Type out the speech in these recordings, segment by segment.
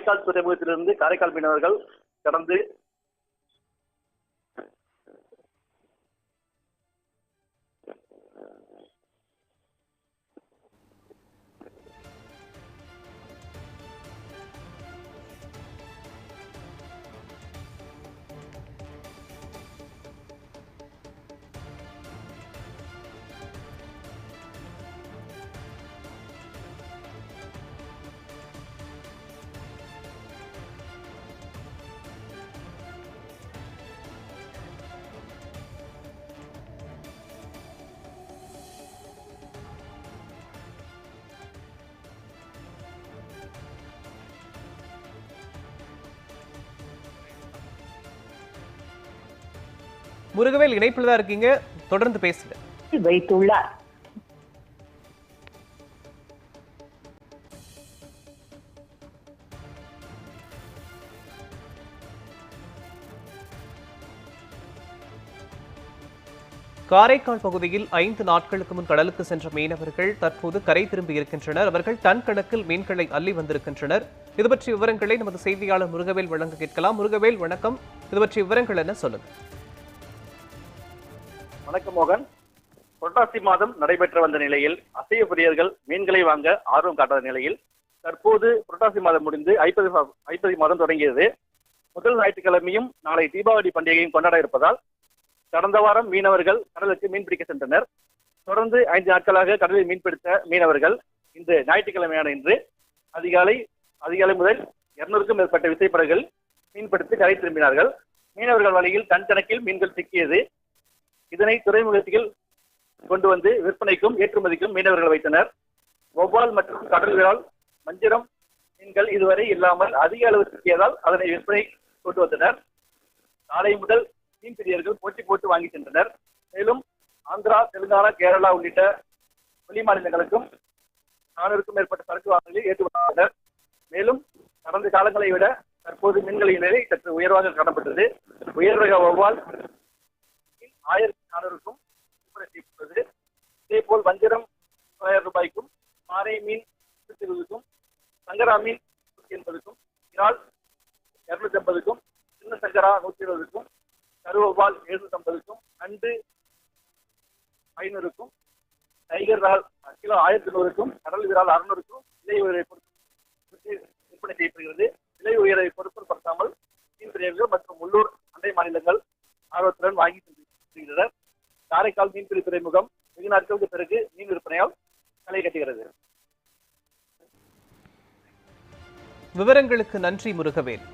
காரைக்கால் துறைமுகத்திலிருந்து காரைக்கால் மீனவர்கள் கடந்து முருகவேல் இணைப்பில் தான் இருக்கீங்க. தொடர்ந்து பேசுங்க. வைத்துள்ளார். காரைக்கால் பகுதியில் ஐந்து நாட்களுக்கு முன் கடலுக்கு சென்ற மீனவர்கள் தற்போது கரை திரும்பி இருக்கின்றனர். அவர்கள் டன் கணக்கில் மீன்களை அள்ளி வந்திருக்கின்றனர். இது பற்றிய விவரங்களை நமது செய்தியாளர் முருகவேல் வழங்க கேட்கலாம். முருகவேல் வணக்கம். இது பற்றிய விவரங்கள் என்ன? சொல்லுங்க. வணக்கம் மோகன். புரட்டாசி மாதம் நடைபெற்று வந்த நிலையில் அசைய பிரியர்கள் மீன்களை வாங்க ஆர்வம் காட்டாத நிலையில் தற்போது புரட்டாசி மாதம் முடிந்து ஐப்பது மா- மாதம் தொடங்கியது. முதல் ஞாயிற்றுக்கிழமையும் நாளை தீபாவளி பண்டிகையும் கொண்டாட இருப்பதால் கடந்த வாரம் மீனவர்கள் கடலுக்கு மீன்பிடிக்க சென்றனர். தொடர்ந்து ஐந்து நாட்களாக கடலில் மீன்பிடித்த மீனவர்கள் இன்று ஞாயிற்றுக்கிழமையான இன்று அதிகாலை அதிகாலை முதல் இருநூறுக்கும் மேற்பட்ட விசைப்படகுகள் மீன்பிடித்து கரை திரும்பினார்கள். மீனவர்கள் வழியில் டன் கணக்கில் மீன்கள் சிக்கியது. இதனை துறைமுகத்தில் கொண்டு வந்து விற்பனைக்கும் ஏற்றுமதிக்கும் மீனவர்கள் வைத்தனர். வௌவால் மற்றும் கடல்களால் மஞ்சிரம் மீன்கள் இதுவரை இல்லாமல் அதிக அளவு சிக்கியதால் அதனை விற்பனை கொண்டு வந்தனர். நாளை முதல் மீன்பிரியர்கள் போட்டி போட்டு வாங்கி சென்றனர். மேலும் ஆந்திரா தெலுங்கானா கேரளா உள்ளிட்ட வெளி மாநிலங்களுக்கும் நானூறுக்கும் மேற்பட்ட சரக்கு வாகனங்களில் ஏற்றி வந்தனர் மேலும் கடந்த காலங்களை விட தற்போது மீன்களின் நிலை சற்று உயர்வாக காணப்பட்டது. உயர் ரக வௌவால் ஆயிரத்தி நானூறுக்கும் விற்பனை செய்யப்பட்டது இதே போல் வஞ்சிரம் தொள்ளாயிரம் ரூபாய்க்கும் பாறை மீன் நூற்றி இருபதுக்கும் சங்கரா மீன் நூற்றி எண்பதுக்கும் இறால் இருநூத்தி ஐம்பதுக்கும் சின்ன சங்கரா நூற்றி இருபதுக்கும் கருவபால் எழுநூத்தி ஐம்பதுக்கும் நண்டு ஐநூறுக்கும் டைகர் இறால் கிலோ ஆயிரத்தி நூறுக்கும் கடல் விரால் அறுநூறுக்கும் விலை உயரை பொறுத்து விற்பனை செய்யப்படுகிறது. விலை உயரை பொருட்படுத்தாமல் மீன் பிரியர்கள் மற்றும் உள்ளூர் அண்டை மாநிலங்கள் ஆர்வத்துடன் வாங்கி காரைக்கால் மீன்பிடி துறைமுகம் வெகு நாட்களுக்கு பிறகு மீன் விற்பனையால் களை கட்டுகிறது. விவரங்களுக்கு நன்றி முருகவேல்.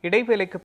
இடைவேளைக்கு